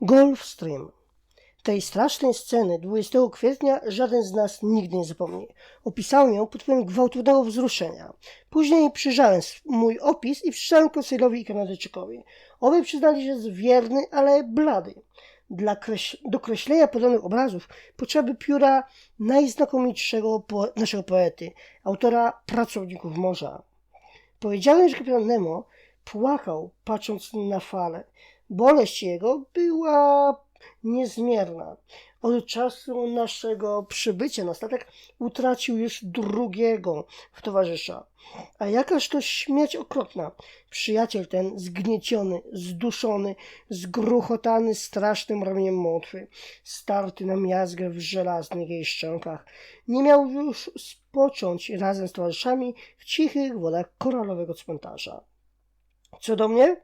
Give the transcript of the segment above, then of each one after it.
Gulfstream. Tej strasznej sceny 20 kwietnia żaden z nas nigdy nie zapomni. Opisałem ją pod wpływem gwałtownego wzruszenia. Później przyjrzałem mój opis i przeczytałem Konsejlowi i Kanadyjczykowi. Obaj przyznali, że jest wierny, ale blady. Dla kreś- do kreślenia podobnych obrazów potrzeby pióra najznakomitszego po- naszego poety, autora Pracowników Morza. Powiedziałem, że kapitan Nemo płakał, patrząc na fale. Boleść jego była niezmierna. Od czasu naszego przybycia na statek utracił już drugiego w towarzysza. A jakaż to śmierć okropna. Przyjaciel ten zgnieciony, zduszony, zgruchotany strasznym ramieniem motwy, starty na miazgę w żelaznych jej szczękach, nie miał już spocząć razem z towarzyszami w cichych wodach koralowego cmentarza. Co do mnie,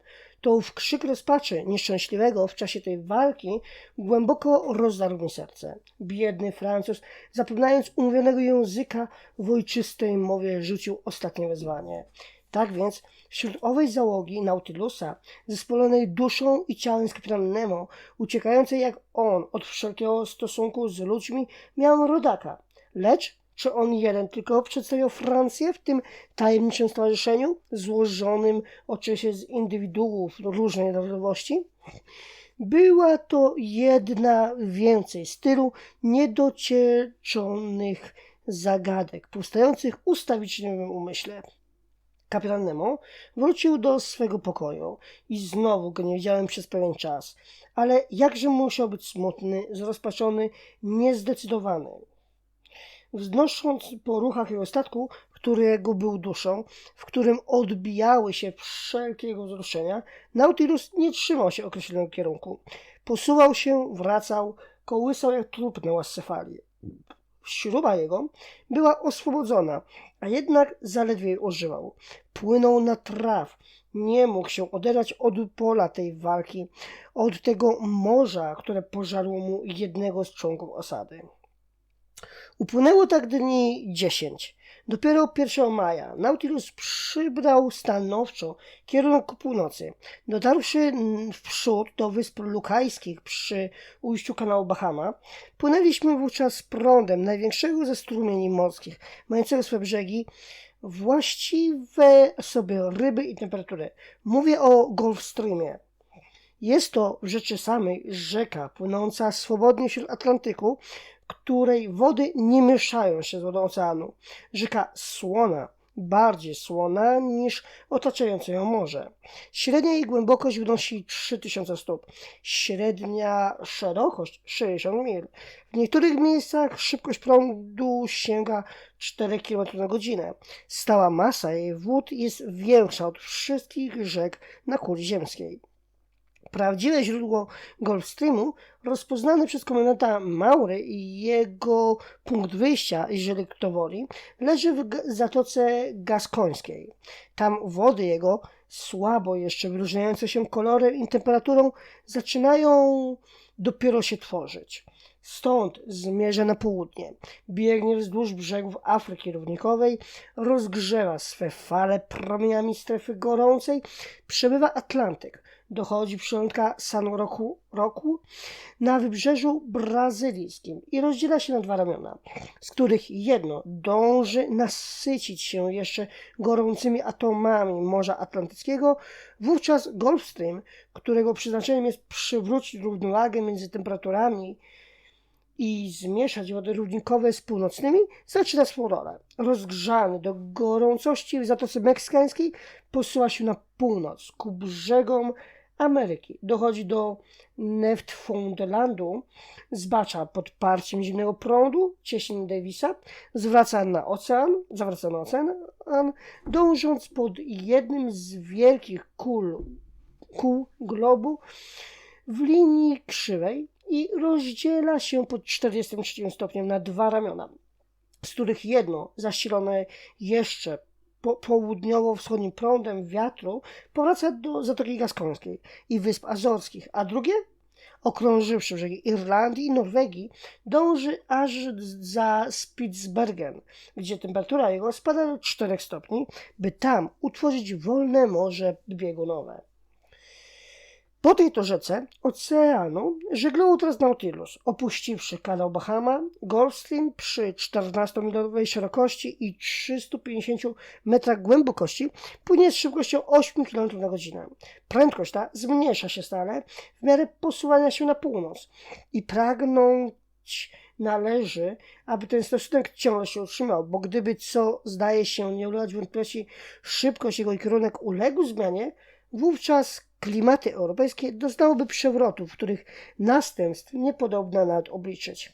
to w krzyk rozpaczy nieszczęśliwego w czasie tej walki głęboko rozdarł mi serce. Biedny Francuz, zapominając umówionego języka w ojczystej mowie, rzucił ostatnie wezwanie. Tak więc wśród owej załogi Nautilusa, zespolonej duszą i ciałem z kapitanem Nemo, uciekającej jak on od wszelkiego stosunku z ludźmi, miałem rodaka. Lecz czy on jeden tylko przedstawiał Francję w tym tajemniczym stowarzyszeniu, złożonym oczywiście z indywiduów różnej narodowości? Była to jedna więcej stylu niedocieczonych zagadek, powstających ustawiczniowym umyśle. Kapitan Nemo wrócił do swego pokoju i znowu go nie widziałem przez pewien czas, ale jakże musiał być smutny, zrozpaczony, niezdecydowany. Wznosząc po ruchach jego statku, którego był duszą, w którym odbijały się wszelkiego wzruszenia, Nautilus nie trzymał się określonego kierunku. Posuwał się, wracał, kołysał jak trup na łasce fali. Śruba jego była oswobodzona, a jednak zaledwie ożywał. Płynął na traw, nie mógł się oderwać od pola tej walki, od tego morza, które pożarło mu jednego z członków osady. Upłynęło tak dni dziesięć. Dopiero 1 maja Nautilus przybrał stanowczo kierunek ku północy. Dotarłszy w przód do wysp Lukajskich przy ujściu kanału Bahama, płynęliśmy wówczas prądem największego ze strumieni morskich, mającego swe brzegi właściwe sobie ryby i temperatury. Mówię o Gulfstreamie. Jest to w rzeczy samej rzeka płynąca swobodnie wśród Atlantyku, której wody nie mieszają się z wodą oceanu. Rzeka słona, bardziej słona niż otaczające ją morze. Średnia jej głębokość wynosi 3000 stóp, średnia szerokość 60 mil. W niektórych miejscach szybkość prądu sięga 4 km na godzinę. Stała masa jej wód jest większa od wszystkich rzek na kuli ziemskiej. Prawdziwe źródło Gulfstreamu, rozpoznane przez komendanta Maury i jego punkt wyjścia, jeżeli kto woli, leży w Zatoce Gaskońskiej. Tam wody jego, słabo jeszcze wyróżniające się kolorem i temperaturą, zaczynają dopiero się tworzyć. Stąd zmierza na południe, biegnie wzdłuż brzegów Afryki Równikowej, rozgrzewa swe fale promieniami strefy gorącej, przebywa Atlantyk, dochodzi przylądka San Roku, Roku na wybrzeżu brazylijskim i rozdziela się na dwa ramiona, z których jedno dąży nasycić się jeszcze gorącymi atomami Morza Atlantyckiego, wówczas Gulfstream, którego przeznaczeniem jest przywrócić równowagę między temperaturami i zmieszać wody równikowe z północnymi, zaczyna swą rolę. Rozgrzany do gorącości w Zatoce Meksykańskiej posuwa się na północ, ku brzegom Ameryki. Dochodzi do Neftfunderlandu, zbacza pod parciem zimnego prądu, cieśnin Davisa, zwraca na ocean, zawraca na ocean, dążąc pod jednym z wielkich kul, kół globu w linii krzywej i rozdziela się pod 43 stopniem na dwa ramiona, z których jedno zasilone jeszcze po, południowo-wschodnim prądem wiatru powraca do Zatoki Gaskońskiej i Wysp Azorskich, a drugie, okrążywszy brzegi Irlandii i Norwegii, dąży aż za Spitsbergen, gdzie temperatura jego spada do 4 stopni, by tam utworzyć wolne morze biegunowe. Po tej to rzece oceanu żeglował teraz Nautilus, opuściwszy kanał Bahama, Gulfstream przy 14-milowej szerokości i 350 metrach głębokości płynie z szybkością 8 km na godzinę. Prędkość ta zmniejsza się stale w miarę posuwania się na północ i pragnąć należy, aby ten stosunek ciągle się utrzymał, bo gdyby, co zdaje się nie ulegać wątpliwości, szybkość jego kierunek uległ zmianie, wówczas klimaty europejskie doznałyby przewrotów, których następstw niepodobna nawet obliczyć.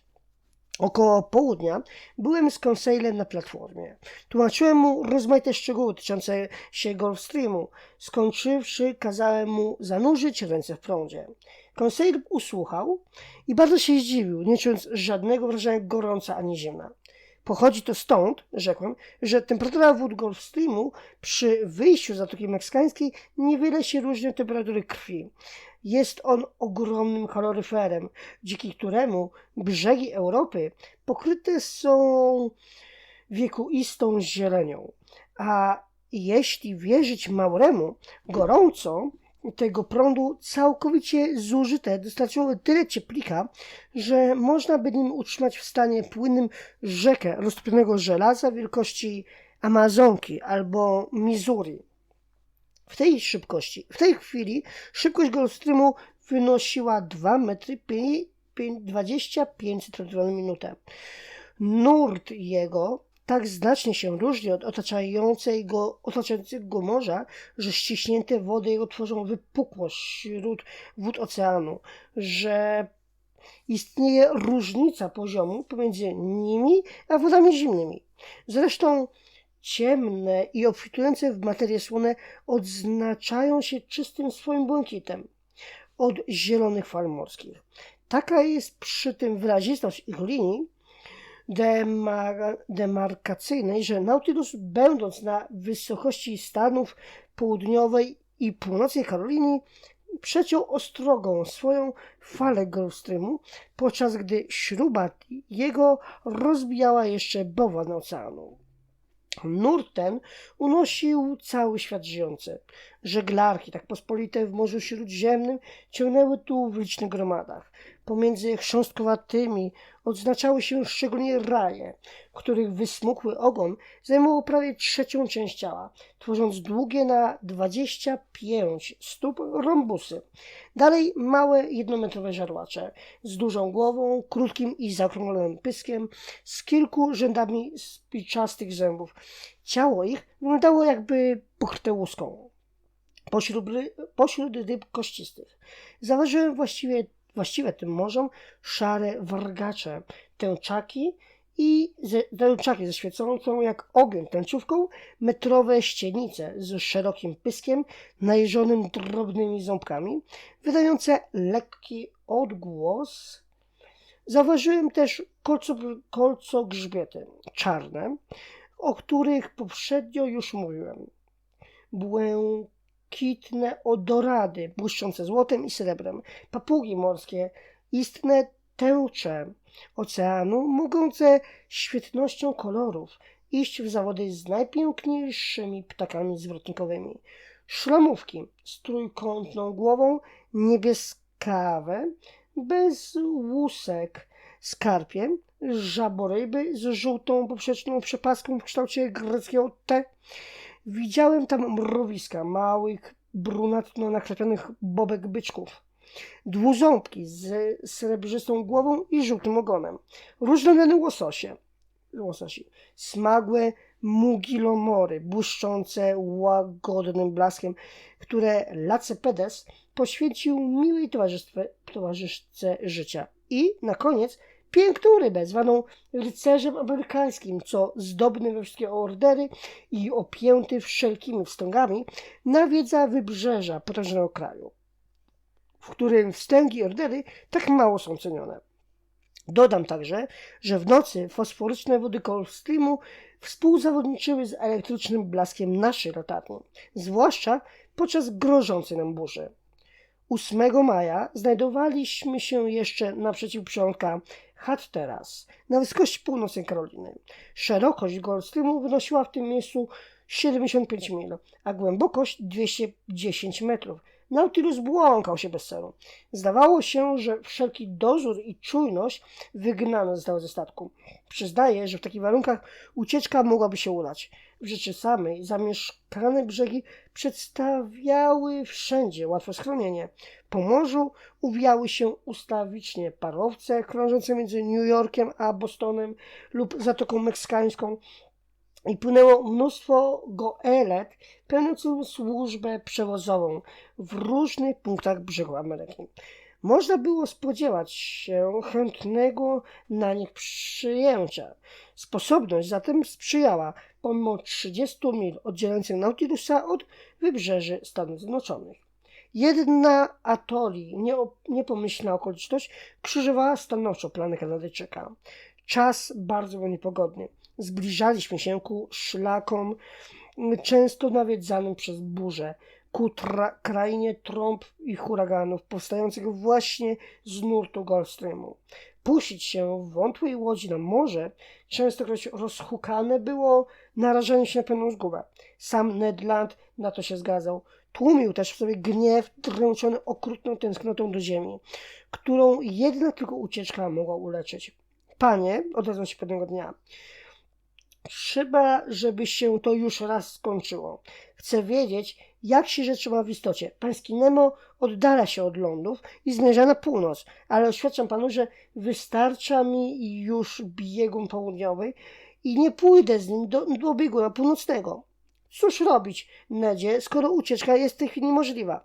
Około południa byłem z konseilem na platformie. Tłumaczyłem mu rozmaite szczegóły dotyczące się Gulfstreamu. Skończywszy, kazałem mu zanurzyć ręce w prądzie. Konseil usłuchał i bardzo się zdziwił, nie czując żadnego wrażenia gorąca ani zimna. Pochodzi to stąd, rzekłem, że temperatura wód Gulfstreamu przy wyjściu z Zatoki Meksykańskiej niewiele się różni od temperatury krwi. Jest on ogromnym kaloryferem, dzięki któremu brzegi Europy pokryte są wiekuistą zielenią. A jeśli wierzyć Mauremu, gorąco tego prądu całkowicie zużyte dostarczyło tyle cieplika, że można by nim utrzymać w stanie płynnym rzekę roztopionego żelaza wielkości Amazonki albo Missouri. W tej szybkości, w tej chwili szybkość Gulfstreamu wynosiła 2 metry 25 cm na minutę. Nurt jego tak znacznie się różni od otaczającego, otaczającego morza, że ściśnięte wody jego tworzą wypukłość wśród wód oceanu, że istnieje różnica poziomu pomiędzy nimi a wodami zimnymi. Zresztą ciemne i obfitujące w materie słone odznaczają się czystym swoim błękitem od zielonych fal morskich. Taka jest przy tym wyrazistość ich linii, demar demarkacyjnej, że Nautilus, będąc na wysokości Stanów Południowej i Północnej Karoliny, przeciął ostrogą swoją falę Gulfstreamu, podczas gdy śruba jego rozbijała jeszcze bowłan oceanu. Nurt ten unosił cały świat żyjący. Żeglarki, tak pospolite w Morzu Śródziemnym, ciągnęły tu w licznych gromadach. Pomiędzy chrząstkowatymi odznaczały się szczególnie raje, których wysmukły ogon zajmował prawie trzecią część ciała, tworząc długie na 25 stóp rąbusy. Dalej małe jednometrowe żarłacze z dużą głową, krótkim i zaokrąglonym pyskiem, z kilku rzędami spiczastych zębów. Ciało ich wyglądało jakby pokryte łuską. Pośród, pośród ryb kościstych zauważyłem właściwie właściwe tym morzom szare wargacze, tęczaki i ze, tęczaki ze świecącą jak ogień tęczówką metrowe ścienice z szerokim pyskiem najeżonym drobnymi ząbkami, wydające lekki odgłos. Zauważyłem też kolco, kolco grzbiety czarne, o których poprzednio już mówiłem. Błękitne kitne odorady błyszczące złotem i srebrem, papugi morskie, istne tęcze oceanu, mogące świetnością kolorów iść w zawody z najpiękniejszymi ptakami zwrotnikowymi. Szlamówki z trójkątną głową, niebieskawe, bez łusek, skarpie, żaboryby z żółtą poprzeczną przepaską w kształcie greckiego T, Widziałem tam mrowiska małych, brunatno naklepionych bobek byczków. Dwuząbki z srebrzystą głową i żółtym ogonem. Różnorodne łososie. Łososi. Smagłe mugilomory, błyszczące łagodnym blaskiem, które Lacepedes poświęcił miłej towarzyszce życia. I na koniec piękną rybę, zwaną rycerzem amerykańskim, co zdobny we wszystkie ordery i opięty wszelkimi wstęgami, nawiedza wybrzeża potężnego kraju, w którym wstęgi i ordery tak mało są cenione. Dodam także, że w nocy fosforyczne wody Gulf Streamu współzawodniczyły z elektrycznym blaskiem naszej latarni, zwłaszcza podczas grożącej nam burzy. 8 maja znajdowaliśmy się jeszcze naprzeciw przylądka Hatteras na wysokości północnej Karoliny. Szerokość Goldstreamu wynosiła w tym miejscu 75 mil, a głębokość 210 metrów. Nautilus błąkał się bez celu. Zdawało się, że wszelki dozór i czujność wygnano zostały ze statku. Przyznaję, że w takich warunkach ucieczka mogłaby się udać. W rzeczy samej zamieszkane brzegi przedstawiały wszędzie łatwe schronienie. Po morzu uwijały się ustawicznie parowce krążące między New Yorkiem a Bostonem lub Zatoką Meksykańską i płynęło mnóstwo goelet pełniących służbę przewozową w różnych punktach brzegu Ameryki. Można było spodziewać się chętnego na nich przyjęcia. Sposobność zatem sprzyjała, pomimo 30 mil oddzielających Nautilusa od wybrzeży Stanów Zjednoczonych. Jedna atoli, niepomyślna okoliczność, krzyżowała stanowczo plany Kanadyjczyka. Czas bardzo był niepogodny. Zbliżaliśmy się ku szlakom, często nawiedzanym przez burze, ku krainie trąb i huraganów powstających właśnie z nurtu Gulfstreamu. Puścić się w wątłej łodzi na morze, częstokroć rozhukane było narażenie się na pełną zgubę. Sam Ned Land na to się zgadzał. Tłumił też w sobie gniew dręczony okrutną tęsknotą do ziemi, którą jedna tylko ucieczka mogła uleczyć. Panie, odezwał się pewnego dnia, trzeba, żeby się to już raz skończyło. Chcę wiedzieć, jak się rzeczy ma w istocie. Pański Nemo oddala się od lądów i zmierza na północ, ale oświadczam panu, że wystarcza mi już biegun południowy i nie pójdę z nim do, do bieguna północnego. Cóż robić, Nedzie, skoro ucieczka jest w tej chwili możliwa?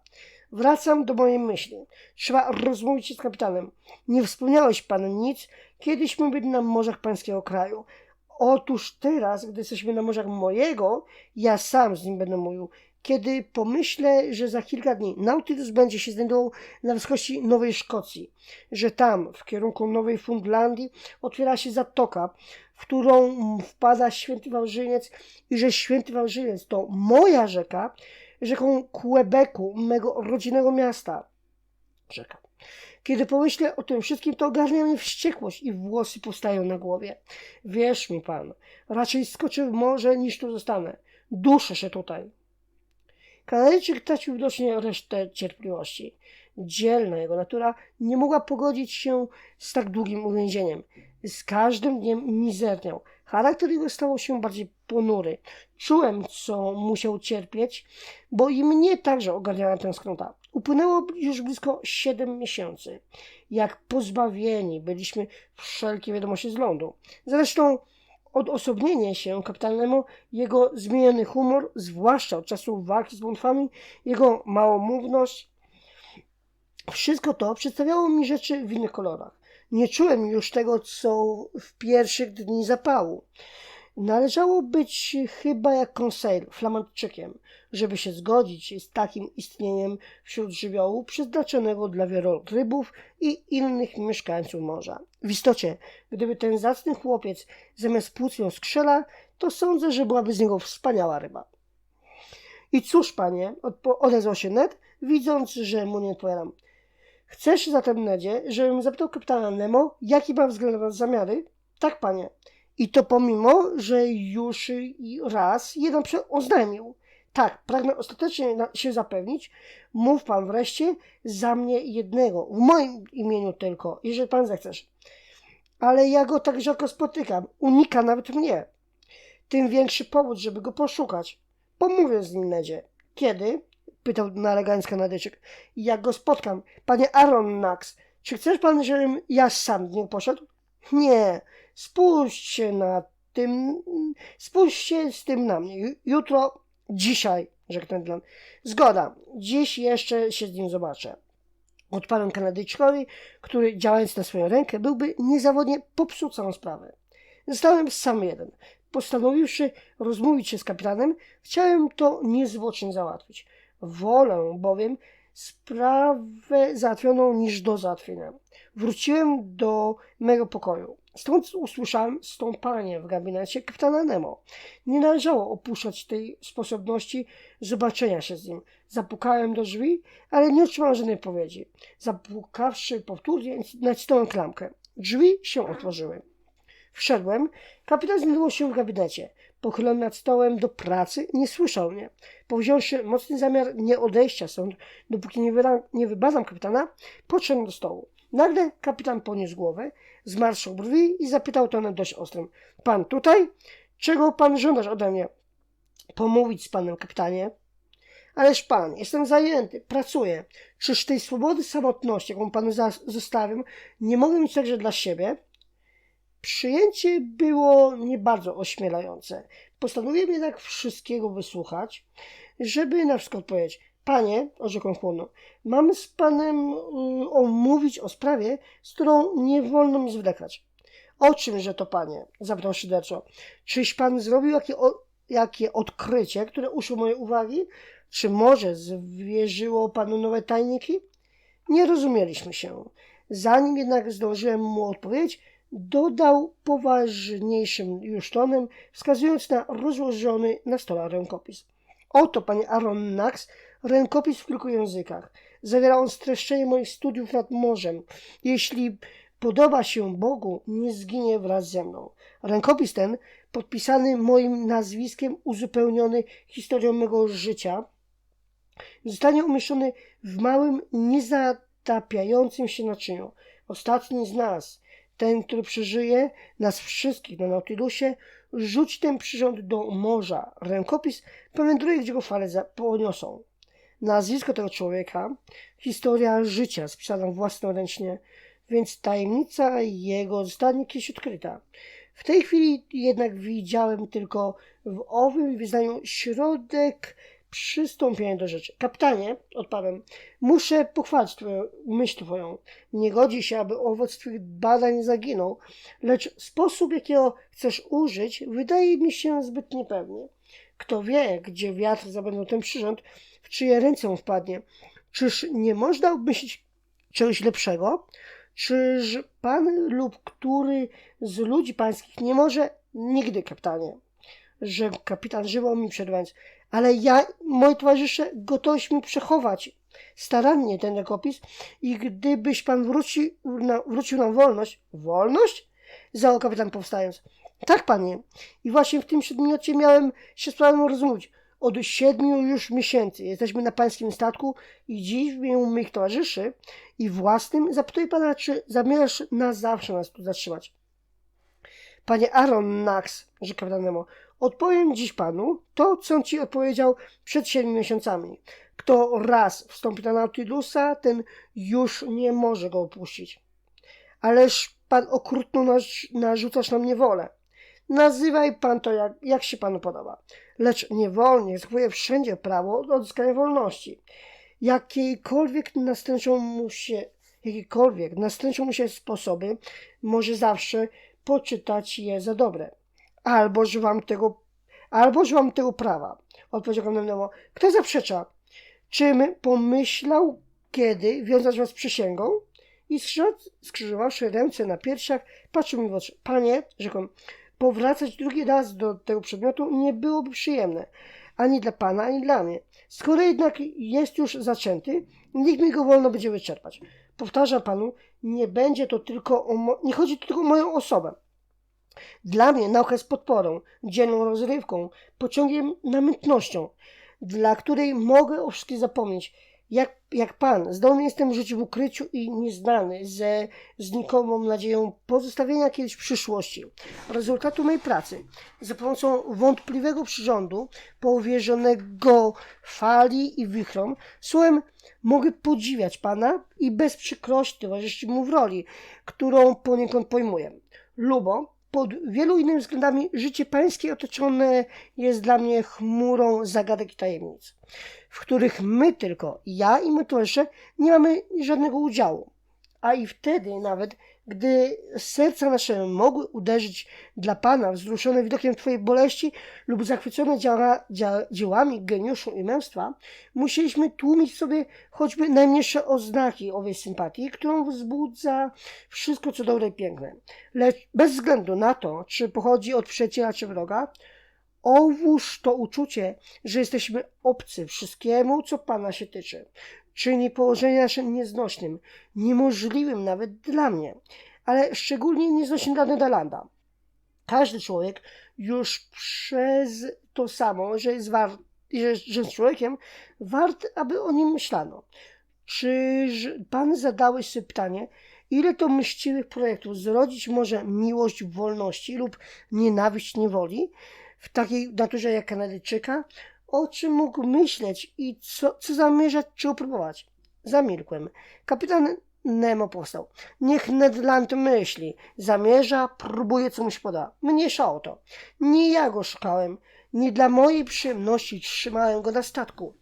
Wracam do mojej myśli. Trzeba rozmówić się z kapitanem. Nie wspomniałeś pan nic, kiedyśmy byli na morzach pańskiego kraju. Otóż teraz, gdy jesteśmy na morzach mojego, ja sam z nim będę mówił. Kiedy pomyślę, że za kilka dni Nautilus będzie się znajdował na wysokości Nowej Szkocji, że tam, w kierunku Nowej Fundlandii, otwiera się zatoka, w którą wpada Święty Wałżyniec i że Święty Wałżyniec to moja rzeka, rzeką Quebecu, mego rodzinnego miasta. Rzeka. Kiedy pomyślę o tym wszystkim, to ogarnia mnie wściekłość i włosy powstają na głowie. Wierz mi pan, raczej skoczę w morze niż tu zostanę. Duszę się tutaj. Kanadyjczyk tracił widocznie resztę cierpliwości. Dzielna jego natura nie mogła pogodzić się z tak długim uwięzieniem. Z każdym dniem mizerniał. Charakter jego stał się bardziej ponury. Czułem, co musiał cierpieć, bo i mnie także ogarniała tęsknota. Upłynęło już blisko siedem miesięcy. Jak pozbawieni byliśmy wszelkiej wiadomości z lądu. Zresztą odosobnienie się kapitalnemu, jego zmieniony humor, zwłaszcza od czasu walki z błądwami, jego małomówność, wszystko to przedstawiało mi rzeczy w innych kolorach. Nie czułem już tego, co w pierwszych dni zapału. Należało być chyba jak konseil, flamandczykiem, żeby się zgodzić z takim istnieniem wśród żywiołu przeznaczonego dla wielorybów i innych mieszkańców morza. W istocie, gdyby ten zacny chłopiec zamiast płuc miał skrzela, to sądzę, że byłaby z niego wspaniała ryba. I cóż, panie, odezwał się Ned, widząc, że mu nie odpowiadam. Chcesz zatem, Nedzie, żebym zapytał kapitana Nemo, jaki ma względem zamiary? Tak, panie. I to pomimo, że już raz jeden oznajmił. Tak, pragnę ostatecznie się zapewnić. Mów pan wreszcie za mnie jednego, w moim imieniu tylko, jeżeli pan zechcesz. Ale ja go tak rzadko spotykam, unika nawet mnie. Tym większy powód, żeby go poszukać. Pomówię z nim, Nedzie. Kiedy? Pytał nalegając Kanadyjczyk. Jak go spotkam. Panie Aaron Nax, czy chcesz pan, żebym ja sam z nim poszedł? Nie. Spójrzcie się na tym, spójrzcie z tym na mnie. Ju- Jutro, dzisiaj, rzekł ten plan. Zgoda, dziś jeszcze się z nim zobaczę. Odparłem Kanadyjczykowi, który działając na swoją rękę byłby niezawodnie popsuł całą sprawę. Zostałem sam jeden. Postanowiwszy rozmówić się z kapitanem, chciałem to niezwłocznie załatwić. Wolę bowiem sprawę załatwioną niż do załatwienia. Wróciłem do mego pokoju. Stąd usłyszałem stąpanie w gabinecie kapitana Nemo. Nie należało opuszczać tej sposobności zobaczenia się z nim. Zapukałem do drzwi, ale nie otrzymałem żadnej odpowiedzi. Zapukawszy powtórnie, nacisnąłem klamkę. Drzwi się otworzyły. Wszedłem. Kapitan znajdował się w gabinecie. pochylony nad stołem do pracy, nie słyszał mnie. Powziąwszy mocny zamiar nie odejścia stąd, dopóki nie, wyra- nie wybadam kapitana, podszedł do stołu. Nagle kapitan poniósł głowę, zmarszczył brwi i zapytał tonem dość ostrym. Pan tutaj? Czego pan żądasz ode mnie? Pomówić z panem, kapitanie. Ależ pan, jestem zajęty, pracuję. Czyż tej swobody samotności, jaką panu zostawiam, nie mogę mieć także dla siebie? Przyjęcie było nie bardzo ośmielające. Postanowiłem jednak wszystkiego wysłuchać, żeby na wszystko odpowiedzieć. Panie, orzekłem chłodno, mam z panem y, omówić o sprawie, z którą nie wolno mi zwlekać. O czymże to, panie? zapytał szyderczo. Czyś pan zrobił jakie, o, jakie odkrycie, które uszło mojej uwagi? Czy może zwierzyło panu nowe tajniki? Nie rozumieliśmy się. Zanim jednak zdążyłem mu odpowiedzieć, dodał poważniejszym już tonem, wskazując na rozłożony na stole rękopis. Oto, panie Aaron Nax, rękopis w kilku językach. Zawiera on streszczenie moich studiów nad morzem. Jeśli podoba się Bogu, nie zginie wraz ze mną. Rękopis ten, podpisany moim nazwiskiem, uzupełniony historią mego życia, zostanie umieszczony w małym, niezatapiającym się naczyniu. Ostatni z nas, ten, który przeżyje nas wszystkich na Nautilusie, rzuci ten przyrząd do morza. Rękopis powędruje, gdzie go fale poniosą. Nazwisko tego człowieka, historia życia spisana własnoręcznie, więc tajemnica jego zostanie kiedyś odkryta. W tej chwili jednak widziałem tylko w owym wyznaniu środek przystąpienia do rzeczy. Kapitanie, odparłem, muszę pochwalić twoją myśl twoją. Nie godzi się, aby owoc twych badań zaginął, lecz sposób, jakiego chcesz użyć, wydaje mi się zbyt niepewny. Kto wie, gdzie wiatr zabędą ten przyrząd, w czyje ręce on wpadnie. Czyż nie można obmyślić czegoś lepszego? Czyż pan lub który z ludzi pańskich nie może? Nigdy, kapitanie. Że kapitan żywo mi przerwając. Ale ja, moi towarzysze, gotowiśmy przechować starannie ten rękopis i gdybyś pan wrócił na, wrócił na wolność. Wolność? Załoł kapitan powstając. Tak, panie. I właśnie w tym przedmiocie miałem się z panem rozmówić. Od siedmiu już miesięcy jesteśmy na pańskim statku i dziś w imieniu moich towarzyszy i własnym zapytuję pana, czy zamierzasz na zawsze nas tu zatrzymać. Panie Aaron Nax, rzekł Nemo, odpowiem dziś panu to, co ci odpowiedział przed siedmiu miesiącami. Kto raz wstąpi na Nautilusa, ten już nie może go opuścić. Ależ pan okrutno narz- narzucasz nam niewolę. Nazywaj pan to jak, jak się panu podoba. Lecz niewolnik zachowuje wszędzie prawo do odzyskania wolności. Jakiejkolwiek nastręczą mu się, jakiekolwiek nastręczą mu się sposoby, może zawsze poczytać je za dobre. Albo wam tego, albo że wam tego prawa. Odpowiedział Nemo. Kto zaprzecza? Czym pomyślał, kiedy wiązać was przysięgą? I skrzyż- skrzyżowawszy ręce na piersiach, patrzył mi w oczy. Panie, rzekłem, powracać drugi raz do tego przedmiotu nie byłoby przyjemne. Ani dla pana, ani dla mnie. Skoro jednak jest już zaczęty, niech mi go wolno będzie wyczerpać. Powtarzam panu, nie będzie to tylko o nie chodzi tylko o moją osobę. Dla mnie nauka jest podporą, dzienną rozrywką, pociągiem namiętnością, dla której mogę o wszystkim zapomnieć. Jak, jak Pan, zdolny jestem żyć w ukryciu i nieznany, ze znikomą nadzieją pozostawienia kiedyś przyszłości, rezultatu mej pracy, za pomocą wątpliwego przyrządu, powierzonego fali i wichrom, słowem mogę podziwiać Pana i bez przykrości towarzyszyć Mu w roli, którą poniekąd pojmuję. Lubo, pod wielu innymi względami życie pańskie otoczone jest dla mnie chmurą zagadek i tajemnic, w których my tylko, ja i my towarzysze, nie mamy żadnego udziału. A i wtedy nawet, gdy serca nasze mogły uderzyć dla Pana, wzruszone widokiem Twojej boleści lub zachwycone działa, dzia, dziełami geniuszu i męstwa, musieliśmy tłumić sobie choćby najmniejsze oznaki owej sympatii, którą wzbudza wszystko, co dobre i piękne. Lecz bez względu na to, czy pochodzi od przyjaciela czy wroga, owóż to uczucie, że jesteśmy obcy wszystkiemu, co Pana się tyczy. Czyni położenie nasze nieznośnym, niemożliwym nawet dla mnie, ale szczególnie nieznośnym dla Nedalanda. Każdy człowiek już przez to samo, że jest wart, że, że jest człowiekiem, wart, aby o nim myślano. Czyż pan zadałeś sobie pytanie, ile to myśliwych projektów zrodzić może miłość wolności lub nienawiść niewoli w takiej naturze jak Kanadyjczyka? O czym mógł myśleć i co, co zamierzać czy opróbować? Zamilkłem. Kapitan Nemo powstał. Niech Ned Land myśli, zamierza, próbuje, co mu się poda. Mniejsza o to. Nie ja go szukałem, nie dla mojej przyjemności trzymałem go na statku.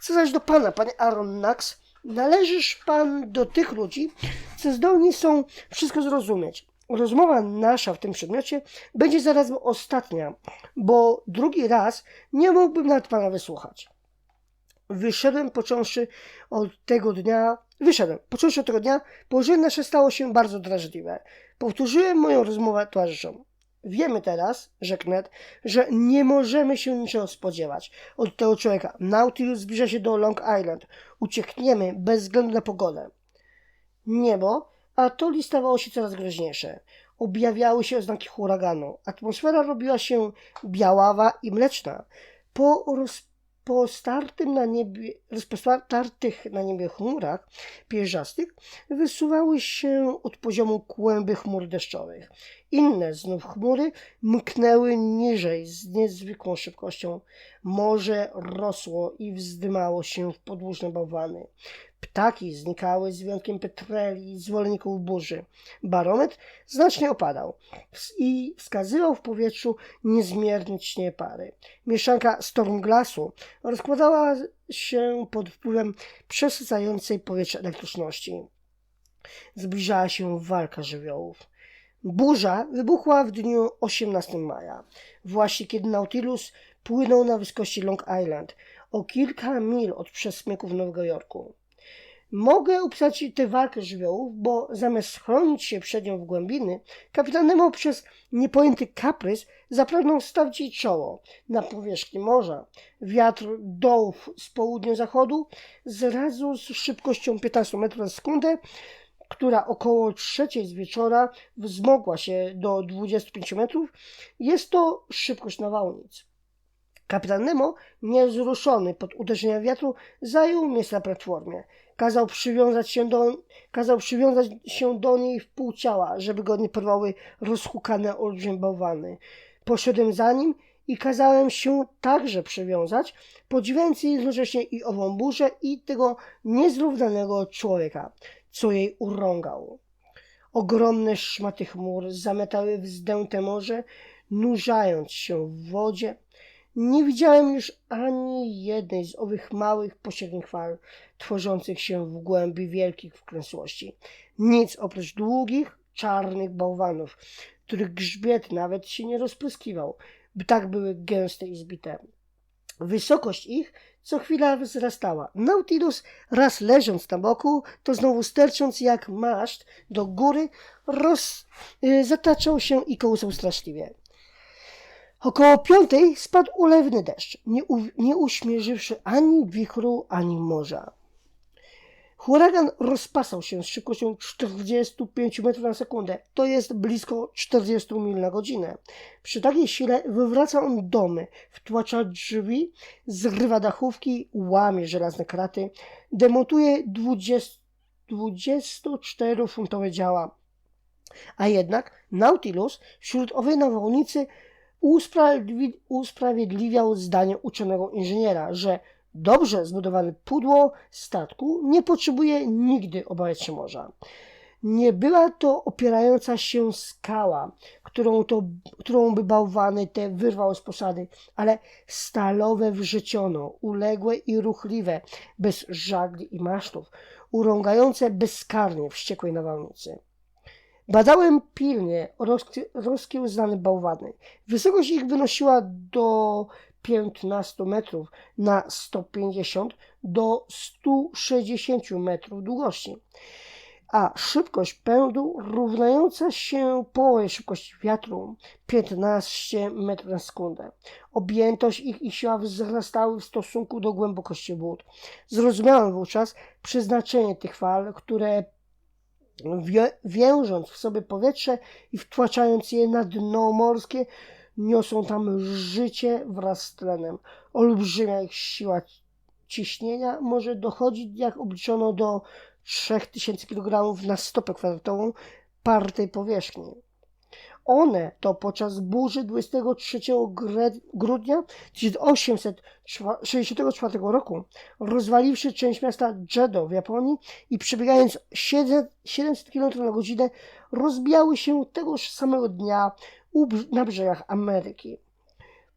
Co zaś do pana, panie Aaron Nax, należysz pan do tych ludzi, co zdolni są wszystko zrozumieć. Rozmowa nasza w tym przedmiocie będzie zaraz ostatnia, bo drugi raz nie mógłbym nawet pana wysłuchać. Wyszedłem począwszy od tego dnia, wyszedłem, począwszy od tego dnia, położenie nasze stało się bardzo drażliwe. Powtórzyłem moją rozmowę towarzyszom. Wiemy teraz, rzekł Ned, że nie możemy się niczego spodziewać od tego człowieka. Nautilus zbliża się do Long Island. Uciekniemy bez względu na pogodę. Niebo, a to stawało się coraz groźniejsze. Objawiały się oznaki huraganu. Atmosfera robiła się biaława i mleczna. Po na niebie, rozpostartych na niebie chmurach pierzastych wysuwały się od poziomu kłęby chmur deszczowych. Inne znów chmury mknęły niżej z niezwykłą szybkością. Morze rosło i wzdymało się w podłużne bałwany. Ptaki znikały z wyjątkiem petreli zwolenników burzy. Barometr znacznie opadał i wskazywał w powietrzu niezmiernie ciśnie pary. Mieszanka stormglasu rozkładała się pod wpływem przesycającej powietrze elektryczności. Zbliżała się walka żywiołów. Burza wybuchła w dniu 18 maja, właśnie kiedy Nautilus płynął na wysokości Long Island, o kilka mil od przesmyków Nowego Jorku. Mogę upisać tę walkę żywiołów, bo zamiast chronić się przed nią w głębiny, kapitan Nemo przez niepojęty kaprys zapragnął stawić jej czoło na powierzchni morza. Wiatr dołów z południo-zachodu zrazu z szybkością 15 metrów na sekundę która około trzeciej z wieczora wzmogła się do 25 metrów, jest to szybkość nawałnic. Kapitan Nemo, niewzruszony pod uderzeniem wiatru, zajął miejsce na platformie. Kazał przywiązać się do, kazał przywiązać się do niej w pół ciała, żeby go nie porwały rozhukane olbrzymie bałwany. Poszedłem za nim i kazałem się także przywiązać, podziwiając jednocześnie i ową burzę, i tego niezrównanego człowieka, co jej urągał. Ogromne szmaty chmur zametały wzdęte morze, nurzając się w wodzie, nie widziałem już ani jednej z owych małych, pośrednich fal, tworzących się w głębi wielkich wklęsłości. Nic oprócz długich, czarnych bałwanów, których grzbiet nawet się nie rozpryskiwał, by tak były gęste i zbite. Wysokość ich co chwila wzrastała. Nautilus, raz leżąc na boku, to znowu stercząc jak maszt do góry, roz, y, zataczał się i kołysał straszliwie. Około piątej spadł ulewny deszcz, nie, u, nie ani wichru, ani morza. Huragan rozpasał się z szybkością 45 metrów na sekundę, to jest blisko 40 mil na godzinę. Przy takiej sile wywraca on domy, wtłacza drzwi, zrywa dachówki, łamie żelazne kraty, demontuje 20, 24-funtowe działa. A jednak Nautilus wśród owej nawałnicy usprawiedliwiał zdanie uczonego inżyniera, że dobrze zbudowane pudło statku nie potrzebuje nigdy obawiać się morza. Nie była to opierająca się skała, którą, to, którą by bałwany te wyrwał z posady, ale stalowe wrzeciono, uległe i ruchliwe, bez żagli i masztów, urągające bezkarnie wściekłej nawałnicy. Badałem pilnie rozkiełzane bałwany. Wysokość ich wynosiła do 15 metrów na 150 do 160 metrów długości, a szybkość pędu równająca się połowie szybkości wiatru 15 metrów na sekundę. Objętość ich i siła wzrastały w stosunku do głębokości wód. Zrozumiałem wówczas przeznaczenie tych fal, które wiążąc w sobie powietrze i wtłaczając je na dno morskie, niosą tam życie wraz z tlenem. Olbrzymia ich siła ciśnienia może dochodzić, jak obliczono, do 3000 kg na stopę kwadratową partej powierzchni. One to podczas burzy 23 gre- grudnia 1864 roku, rozwaliwszy część miasta Jedo w Japonii i przebiegając 700 700 km na godzinę, rozbijały się tegoż samego dnia na brzegach Ameryki.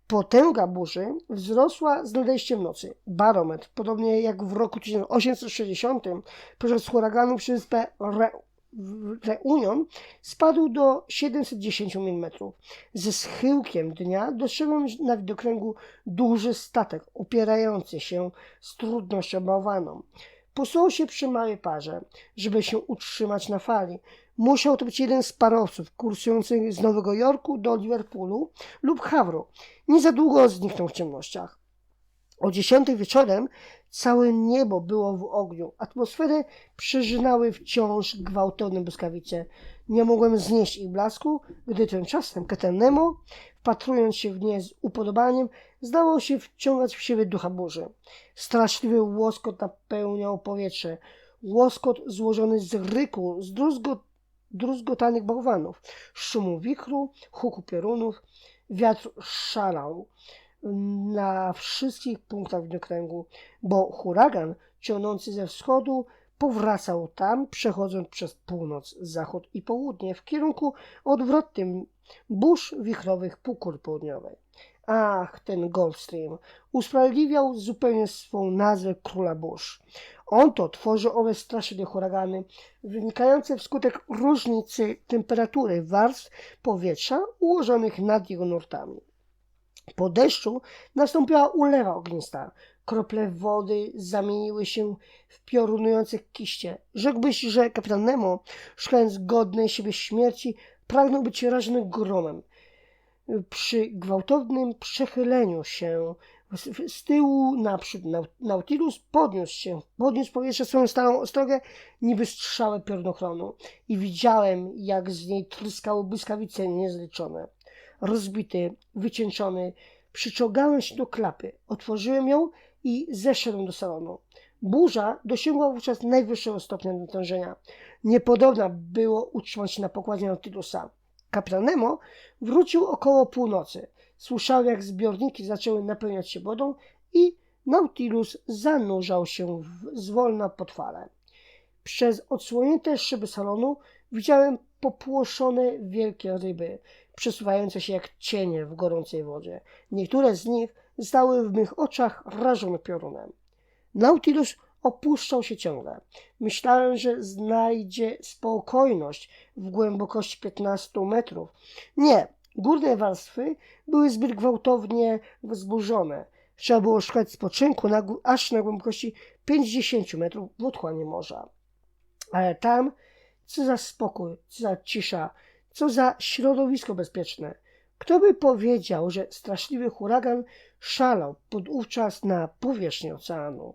Potęga burzy wzrosła z nadejściem nocy. Barometr, podobnie jak w roku 1860, podczas huraganu przez wyspę Re- Reunion, spadł do 710 mm. Ze schyłkiem dnia dostrzegłem na widokręgu duży statek opierający się z trudnością bałwaną. Posuwał się przy małej parze, żeby się utrzymać na fali. Musiał to być jeden z parowców kursujących z Nowego Jorku do Liverpoolu lub Hawru. Nie za długo zniknął w ciemnościach. O dziesiątej wieczorem całe niebo było w ogniu. Atmosferę przeżynały wciąż gwałtowne błyskawice. Nie mogłem znieść ich blasku, gdy tymczasem Nemo, wpatrując się w nie z upodobaniem, zdawał się wciągać w siebie ducha burzy. Straszliwy łoskot napełniał powietrze. Łoskot złożony z ryku, z druzgot, druzgotanych bałwanów, szumu wichru, huku piorunów. Wiatr szalał na wszystkich punktach widnokręgu, bo huragan ciągnący ze wschodu powracał tam, przechodząc przez północ, zachód i południe w kierunku odwrotnym burz wichrowych półkuli południowej. Ach, ten Gulfstream usprawiedliwiał zupełnie swą nazwę króla burz. On to tworzy owe straszliwe huragany, wynikające wskutek różnicy temperatury warstw powietrza ułożonych nad jego nurtami. Po deszczu nastąpiła ulewa ognista. Krople wody zamieniły się w piorunujące kiście. Rzekłbyś, że kapitan Nemo, szukając godnej siebie śmierci, pragnął być rażony gromem. Przy gwałtownym przechyleniu się z, tyłu naprzód Nau- Nautilus podniósł się, podniósł powietrze swoją starą ostrogę, niby strzałę piorunochronu i widziałem, jak z niej tryskały błyskawice niezliczone rozbity, wycieńczony. Przyczołgałem się do klapy, otworzyłem ją i zeszedłem do salonu. Burza dosięgła wówczas najwyższego stopnia natężenia. Niepodobna było utrzymać się na pokładzie Nautilusa. Kapitan Nemo wrócił około północy. Słyszałem, jak zbiorniki zaczęły napełniać się wodą i Nautilus zanurzał się w, zwolna pod falę. Przez odsłonięte szyby salonu widziałem popłoszone wielkie ryby, przesuwające się jak cienie w gorącej wodzie. Niektóre z nich stały w mych oczach rażone piorunem. Nautilus opuszczał się ciągle. Myślałem, że znajdzie spokojność w głębokości 15 metrów. Nie, górne warstwy były zbyt gwałtownie wzburzone. Trzeba było szukać spoczynku na, aż na głębokości 50 metrów w otchłanie morza. Ale tam, co za spokój, co za cisza, co za środowisko bezpieczne. Kto by powiedział, że straszliwy huragan szalał podówczas na powierzchni oceanu?